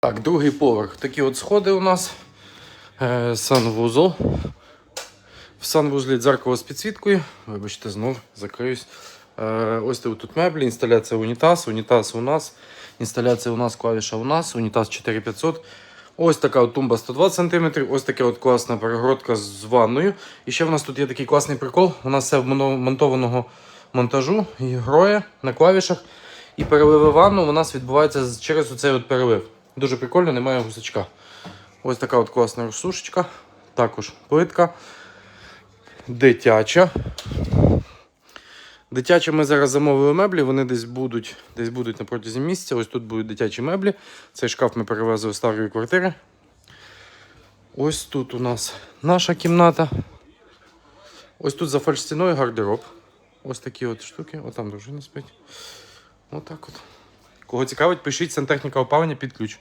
Так, другий поверх. Такі от сходи у нас. Е, санвузол. В санвузлі дзеркало з підсвіткою. Вибачте, знов закриюсь. Е, ось тут меблі, інсталяція унітаз. Унітаз у нас. Інсталяція у нас, клавіша у нас, унітаз 4500. Ось така от тумба 120 см, ось така от класна перегородка з ванною. І ще в нас тут є такий класний прикол. У нас все в монтованого монтажу і гроє на клавішах. І переливи ванну у нас відбувається через оцей от перелив. Дуже прикольно, немає гусачка. Ось така от класна розсушечка. Також плитка. Дитяча. Дитячі ми зараз замовили меблі, вони десь будуть, десь будуть на протязі місяця. Ось тут будуть дитячі меблі. Цей шкаф ми перевезли з старої квартири. Ось тут у нас наша кімната. Ось тут за фальшстіною гардероб. Ось такі от штуки. Отам дружина спить. Отак от. Кого цікавить, пишіть сантехніка опалення під ключ.